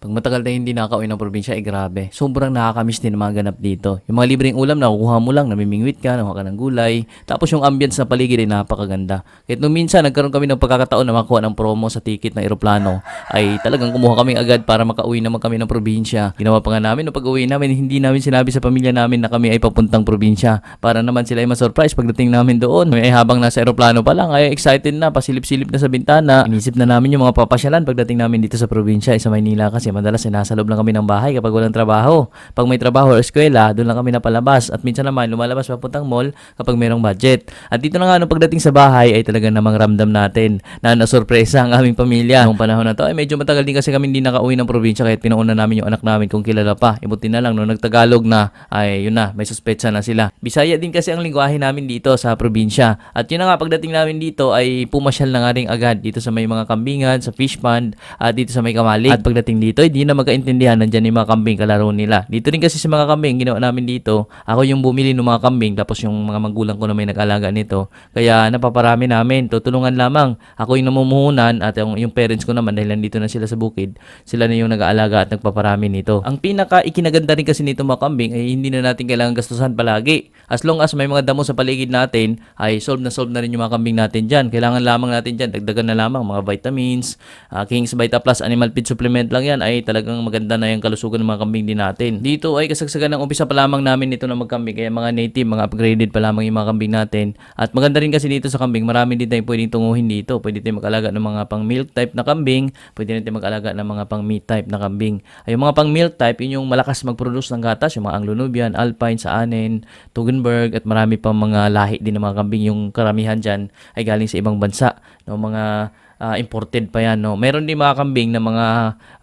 Pag matagal na hindi nakakauwi ng probinsya, ay grabe. Sobrang nakakamiss din ang mga ganap dito. Yung mga libreng ulam, nakukuha mo lang, namimingwit ka, nakuha ka ng gulay. Tapos yung ambience sa paligid ay napakaganda. Kahit nung minsan, nagkaroon kami ng pagkakataon na makuha ng promo sa ticket ng eroplano, ay talagang kumuha kami agad para makauwi naman kami ng probinsya. Ginawa pa nga namin, no pag uwi namin, hindi namin sinabi sa pamilya namin na kami ay papuntang probinsya. Para naman sila ay ma-surprise pagdating namin doon. Ay habang nasa eroplano pa lang, ay excited na, pasilip-silip na sa bintana. Inisip na namin yung mga papasyalan pagdating namin dito sa probinsya, ay sa Maynila kasi madalas ay nasa loob lang kami ng bahay kapag walang trabaho. Pag may trabaho or eskwela, doon lang kami napalabas. At minsan naman, lumalabas papuntang mall kapag mayroong budget. At dito na nga, nung pagdating sa bahay, ay talaga namang ramdam natin na nasurpresa ang aming pamilya. Noong panahon na to, ay medyo matagal din kasi kami hindi nakauwi ng probinsya kahit pinauna namin yung anak namin kung kilala pa. Ibuti na lang, nung nagtagalog na, ay yun na, may suspetsa na sila. Bisaya din kasi ang lingwahe namin dito sa probinsya. At yun na nga, pagdating namin dito, ay pumasyal na nga rin agad dito sa may mga kambingan, sa fish pond, at dito sa may kamali. At pagdating dito, hindi na magkaintindihan, nandyan yung mga kambing kalaro nila. Dito rin kasi sa mga kambing, ginawa namin dito, ako yung bumili ng mga kambing, tapos yung mga magulang ko na may nag-alaga nito. Kaya napaparami namin, tutulungan lamang. Ako yung namumuhunan at yung, yung parents ko naman, dahil nandito na sila sa bukid, sila na yung nag-aalaga at nagpaparami nito. Ang pinaka ikinaganda rin kasi nito mga kambing ay hindi na natin kailangan gastusan palagi. As long as may mga damo sa paligid natin, ay solve na solve na rin yung mga kambing natin dyan. Kailangan lamang natin dyan, dagdagan na lamang mga vitamins, ah, King's Vita Plus Animal Feed Supplement lang yan, ay talagang maganda na yung kalusugan ng mga kambing din natin. Dito ay kasagsagan ng umpisa pa lamang namin ito na magkambing, kaya mga native, mga upgraded pa lamang yung mga kambing natin. At maganda rin kasi dito sa kambing, marami din tayong pwedeng tunguhin dito. Pwede tayong mag-alaga ng mga pang milk type na kambing, pwede rin mag-alaga ng mga pang meat type na kambing. Ay yung mga pang milk type, yun yung malakas mag-produce ng gatas, yung mga Anglo Nubian, Alpine, Saanen, Tugenberg, at marami pang mga lahi din ng mga kambing. Yung karamihan dyan ay galing sa ibang bansa. No, mga ah, imported pa yan. No? Meron din mga kambing na mga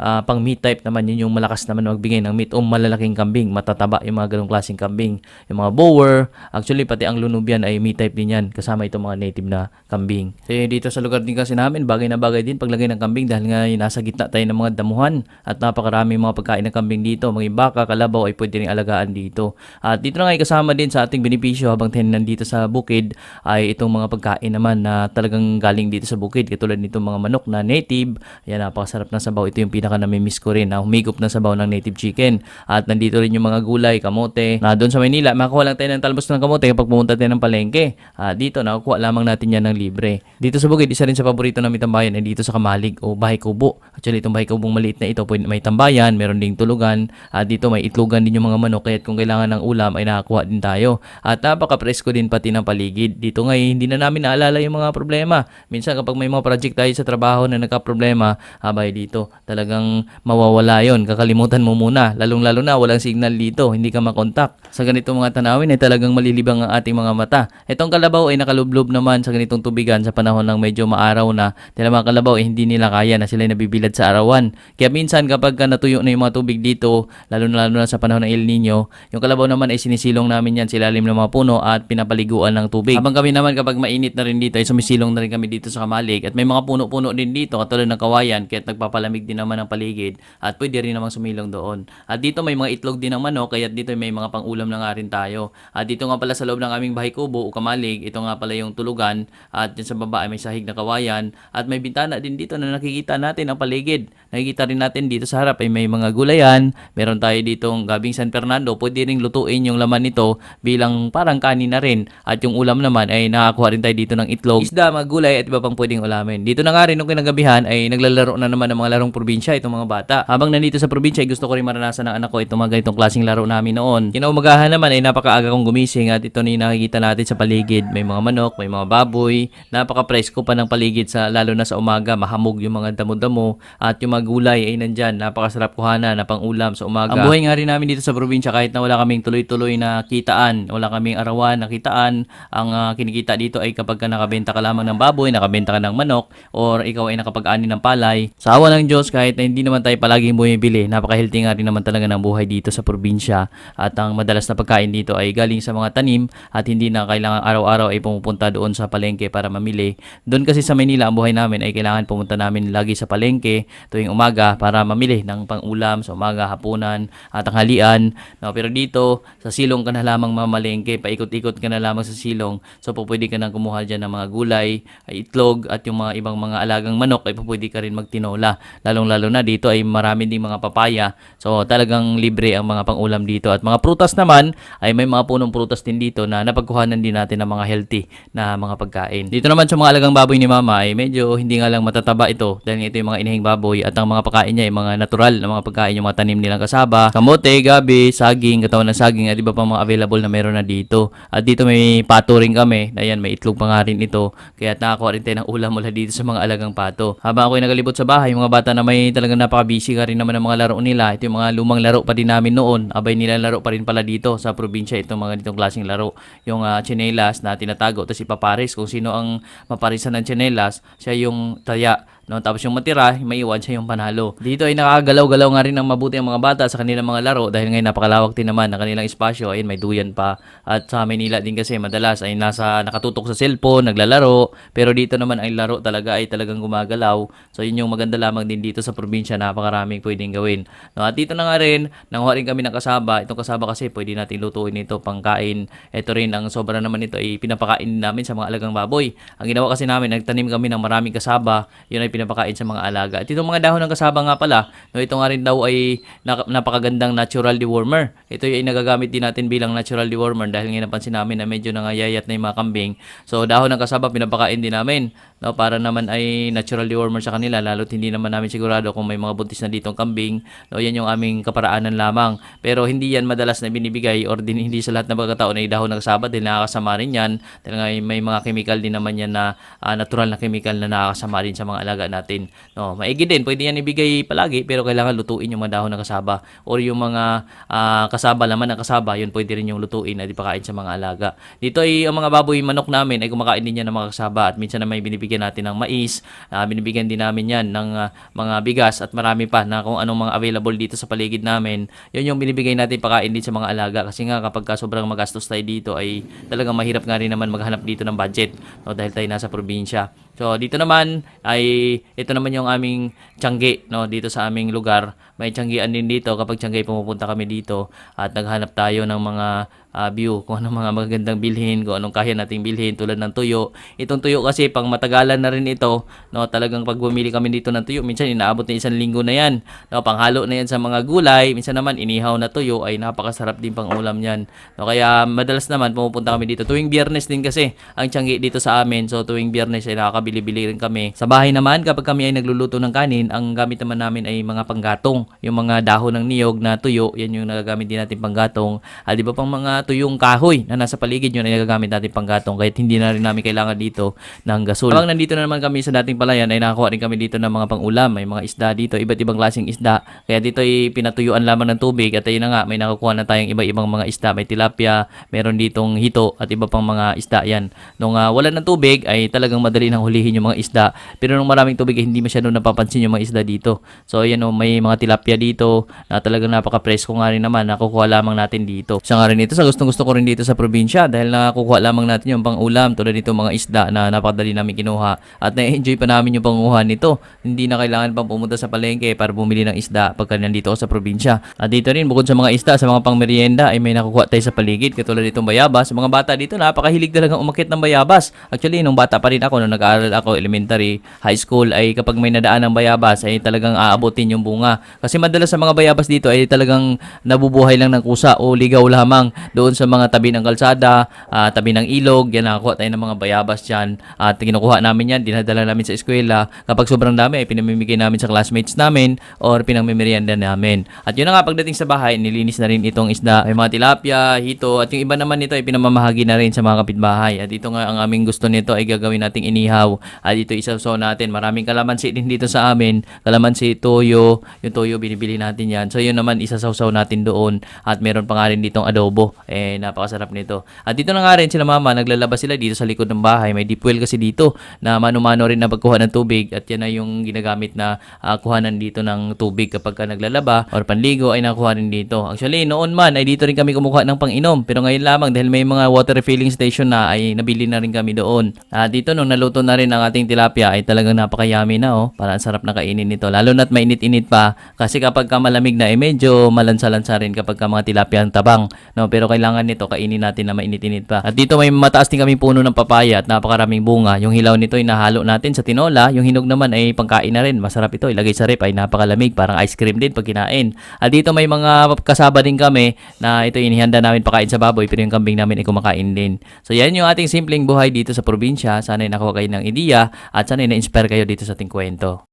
ah, pang meat type naman yun yung malakas naman magbigay ng meat o malalaking kambing. Matataba yung mga ganong klaseng kambing. Yung mga bower, actually pati ang lunubian ay meat type din yan. Kasama itong mga native na kambing. So yun, dito sa lugar din kasi namin, bagay na bagay din paglagay ng kambing dahil nga nasa gitna tayo ng mga damuhan at napakarami mga pagkain ng kambing dito. Mga baka, kalabaw ay pwede rin alagaan dito. At dito na nga kasama din sa ating benepisyo habang tayo nandito sa bukid ay itong mga pagkain naman na talagang galing dito sa bukid. Katulad nitong mga manok na native. Ayan, napakasarap ng sabaw. Ito yung pinaka namimiss ko rin. Na humigop ng sabaw ng native chicken. At nandito rin yung mga gulay, kamote. Na doon sa Maynila, makakuha lang tayo ng talbos ng kamote kapag pumunta tayo ng palengke. At dito, nakukuha lamang natin yan ng libre. Dito sa bukid, isa rin sa paborito namin tambayan ay dito sa Kamalig o Bahay Kubo. Actually, itong Bahay Kubong maliit na ito, may tambayan, meron ding tulugan. At dito may itlogan din yung mga manok. Kaya kung kailangan ng ulam ay nakakuha din tayo. At napaka-presko din pati ng paligid. Dito nga eh, hindi na namin naalala yung mga problema. Minsan kapag may mga project tayo sa trabaho na nagka-problema, abay dito talagang mawawala yon Kakalimutan mo muna. Lalong-lalo na walang signal dito. Hindi ka makontak. Sa ganitong mga tanawin ay talagang malilibang ang ating mga mata. Itong kalabaw ay nakalublob naman sa ganitong tubigan sa panahon ng medyo maaraw na. Dahil mga kalabaw ay hindi nila kaya na sila nabibilad sa arawan. Kaya minsan kapag ka natuyo na yung mga tubig dito, lalo na lalo na sa panahon ng El Nino, yung kalabaw naman ay sinisilong namin yan sa ilalim ng mga puno at pinapaliguan ng tubig. Habang kami naman kapag mainit na rin dito ay sumisilong na rin kami dito sa Kamalig at may mga puno-puno din dito katulad ng kawayan kaya nagpapalamig din naman ang paligid at pwede rin namang sumilong doon. At dito may mga itlog din ng manok kaya dito may mga pang-ulam na nga rin tayo. At dito nga pala sa loob ng aming bahay kubo o Kamalig, ito nga pala yung tulugan at dyan sa baba ay may sahig na kawayan at may bintana din dito na nakikita natin ang paligid. Nakikita rin natin dito sa harap ay may mga gulayan. Meron tayo ditong gabing San Fernando. Pwede ring lutuin yung laman nito bilang parang kanin na rin. At yung ulam naman ay nakakuha rin tayo dito ng itlog, isda, mga gulay at iba pang pwedeng ulamin. Dito na nga rin nung kinagabihan ay naglalaro na naman ng mga larong probinsya itong mga bata. Habang nandito sa probinsya ay gusto ko rin maranasan ng anak ko itong mga ganitong klaseng laro namin noon. Kinaumagahan naman ay napakaaga kong gumising at ito ni nakikita natin sa paligid. May mga manok, may mga baboy. Napaka-presko pa ng paligid sa lalo na sa umaga. Mahamog yung mga damo-damo at yung mga gulay ay nandyan. Napakasarap kuhana na pang ulam sa umaga. Ang buhay nga rin namin dito sa probinsya kahit na wala kaming tuloy-tuloy na kitaan, wala kaming arawan na kitaan, ang ah, kinikita dito ay kapag ka nakabenta ka lamang ng baboy, nakabenta ka ng manok, or ikaw ay nakapag-ani ng palay. Sa awa ng Diyos, kahit na hindi naman tayo palaging bumibili, napaka-healthy nga rin naman talaga ng buhay dito sa probinsya. At ang madalas na pagkain dito ay galing sa mga tanim at hindi na kailangan araw-araw ay pumupunta doon sa palengke para mamili. Doon kasi sa Manila, ang buhay namin ay kailangan pumunta namin lagi sa palengke tuwing umaga para mamili ng pang-ulam sa umaga, hapunan at tanghalian. No, pero dito, sa silong ka na lamang mamalengke, paikot-ikot ka na lamang sa silong. So, po pwede ka nang kumuha dyan ng mga gulay, ay itlog at yung mga iba ibang mga alagang manok ay pwede ka rin magtinola. Lalong-lalo na dito ay marami ding mga papaya. So talagang libre ang mga pangulam dito. At mga prutas naman ay may mga punong prutas din dito na napagkuhanan din natin ng mga healthy na mga pagkain. Dito naman sa mga alagang baboy ni mama ay medyo hindi nga lang matataba ito dahil ito yung mga inihing baboy at ang mga pagkain niya ay mga natural na mga pagkain yung mga tanim nilang kasaba. Kamote, gabi, saging, katawan ng saging at iba pa mga available na meron na dito. At dito may pato rin kami. Ayan, may itlog pa nga rin ito. Kaya nakakuha rin tayo ng ulam mula dito sa mga alagang pato. Habang ako'y nagalibot sa bahay, mga bata na may talagang napaka-busy ka rin naman ng mga laro nila. Ito yung mga lumang laro pa din namin noon. Abay nila laro pa rin pala dito sa probinsya. Itong mga ditong klaseng laro. Yung uh, chinelas na tinatago. Tapos ipapares. Kung sino ang maparisan ng chinelas, siya yung taya. No, tapos yung matira, maiwan siya yung panalo. Dito ay nakakagalaw-galaw nga rin ng mabuti ang mga bata sa kanilang mga laro dahil ngayon napakalawak din naman ng kanilang espasyo. Ayun, may duyan pa. At sa Manila din kasi madalas ay nasa nakatutok sa cellphone, naglalaro. Pero dito naman ay laro talaga ay talagang gumagalaw. So yun yung maganda lamang din dito sa probinsya, napakaraming pwedeng gawin. No, at dito na nga rin, nanguha rin kami ng kasaba. Itong kasaba kasi pwede natin lutuin ito pangkain. Ito rin ang sobra naman ito ay pinapakain namin sa mga alagang baboy. Ang ginawa kasi namin, nagtanim kami ng maraming kasaba. Yun ay pinapakain sa mga alaga. At itong mga dahon ng kasaba nga pala, no, ito nga rin daw ay napakagandang natural dewormer. Ito ay nagagamit din natin bilang natural dewormer dahil ngayon napansin namin na medyo nangayayat na yung mga kambing. So dahon ng kasaba pinapakain din namin no, para naman ay natural dewormer sa kanila lalo't hindi naman namin sigurado kung may mga buntis na ditong kambing. No, yan yung aming kaparaanan lamang. Pero hindi yan madalas na binibigay or din, hindi sa lahat ng pagkataon ay dahon ng kasaba dahil nakakasama rin yan. Dahil nga may mga chemical din naman yan na ah, natural na chemical na nakakasama rin sa mga alaga natin. No, maigi din, pwede yan ibigay palagi pero kailangan lutuin yung mga dahon ng kasaba or yung mga ah, kasaba laman ng kasaba, yun pwede rin yung lutuin at ipakain sa mga alaga. Dito ay ang mga baboy manok namin ay kumakain din yan ng mga kasaba at minsan na may binibigyan natin ng mais, ah, binibigyan din namin yan ng ah, mga bigas at marami pa na kung anong mga available dito sa paligid namin. Yun yung binibigay natin pakain din sa mga alaga kasi nga kapag ka sobrang magastos tayo dito ay talagang mahirap nga rin naman maghanap dito ng budget no, dahil tayo nasa probinsya. So dito naman ay ito naman yung aming tiyanggi no dito sa aming lugar. May tiyanggian din dito kapag tiyanggi pumupunta kami dito at naghanap tayo ng mga ah, view kung anong mga magagandang bilhin, kung anong kaya nating bilhin tulad ng tuyo. Itong tuyo kasi pang matagalan na rin ito, no, talagang pag bumili kami dito ng tuyo, minsan inaabot na isang linggo na yan. No, panghalo na yan sa mga gulay, minsan naman inihaw na tuyo ay napakasarap din pang ulam yan. No, kaya madalas naman pumupunta kami dito. Tuwing biyernes din kasi ang tiyanggi dito sa amin. So tuwing biyernes ay nakakabili-bili rin kami. Sa bahay naman kapag kami ay nagluluto ng kanin, ang gamit naman namin ay mga panggatong. Yung mga dahon ng niyog na tuyo, yan yung nagagamit din natin panggatong. Ah, di ba pang mga tuyong kahoy na nasa paligid yun ay nagagamit natin panggatong kahit hindi na rin namin kailangan dito ng gasol. Habang nandito na naman kami sa dating palayan ay nakakuha rin kami dito ng mga pangulam. May mga isda dito, iba't ibang klaseng isda. Kaya dito ay pinatuyuan lamang ng tubig at ayun na nga, may nakukuha na tayong iba-ibang mga isda. May tilapia, meron ditong hito at iba pang mga isda yan. Nung ah, wala ng tubig ay talagang madali nang hulihin yung mga isda. Pero nung maraming tubig ay hindi masyado napapansin yung mga isda dito. So ayan o, may mga tilapia dito na talagang napaka-presko nga rin naman. Nakukuha lamang natin dito. Isa nga rin ito sa gustong gusto ko rin dito sa probinsya dahil nakukuha lamang natin yung pang-ulam tulad nito mga isda na napakadali namin kinuha. At na-enjoy pa namin yung panguha nito. Hindi na kailangan pang pumunta sa palengke para bumili ng isda pagka nandito ako sa probinsya. At dito rin, bukod sa mga isda, sa mga pangmerienda ay may nakukuha tayo sa paligid katulad nitong bayabas. Mga bata dito napakahilig talagang umakit ng bayabas. Actually, nung bata pa rin ako, nung nag-aaral ako elementary, high school, ay kapag may nadaan ng bayabas ay talagang aabutin yung bunga. Kasi madalas sa mga bayabas dito ay talagang nabubuhay lang ng kusa o ligaw lamang doon sa mga tabi ng kalsada, ah, tabi ng ilog, yan nakakuha tayo ng mga bayabas dyan. At kinukuha namin yan, dinadala namin sa eskwela. Kapag sobrang dami ay pinamimigay namin sa classmates namin or pinamimerienda namin. At yun na nga pagdating sa bahay, nilinis na rin itong isda. May mga tilapia, hito, at yung iba naman nito ay pinamamahagi na rin sa mga kapitbahay. At ito nga ang aming gusto nito ay gagawin nating inihaw. At ito isasaw natin. Maraming kalamansi din dito sa amin. Kalamansi, toyo. Yung toyo binibili natin yan. So yun naman isasawsaw natin doon. At meron pa nga rin ditong adobo. Eh napakasarap nito. At dito na nga rin sila mama, naglalabas sila dito sa likod ng bahay. May deep well kasi dito na mano-mano rin na pagkuha ng tubig. At yan na yung ginagamit na ah, kuhanan dito ng tubig kapag ka naglalaba or panligo ay nakuha rin dito. Actually, noon man ay dito rin kami kumukuha ng pang-inom. Pero ngayon lamang dahil may mga water refilling station na ay nabili na rin kami doon. Ah, dito nung naluto na rin ang ating tilapia ay talagang napakayami na oh. Para ang sarap na kainin nito. Lalo na't mainit-init pa kasi kapag ka malamig na eh medyo malansa-lansa rin kapag ka mga tilapia ang tabang. No, pero kailangan nito kainin natin na mainit-init pa. At dito may mataas din kaming puno ng papaya at napakaraming bunga. Yung hilaw nito ay nahalo natin sa tinola. Yung hinog naman ay pangkain na rin. Masarap ito. Ilagay sa rep ay napakalamig. Parang ice cream din pag kinain. At dito may mga kasaba din kami na ito inihanda namin pakain sa baboy pero yung kambing namin ay kumakain din. So yan yung ating simpleng buhay dito sa probinsya. Sana ay nakuha kayo ng ideya at sana ay na-inspire kayo dito sa ating kwento.